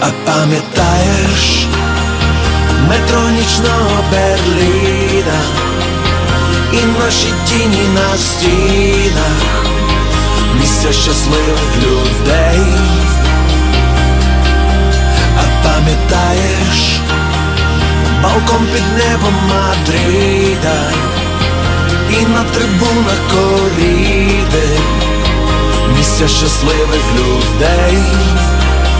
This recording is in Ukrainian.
А пам'ятаєш метро нічного Берліна і наші тіні на стінах, місця щасливих людей. А пам'ятаєш балкон під небом Мадрида і на трибунах коріди, місця щасливих людей.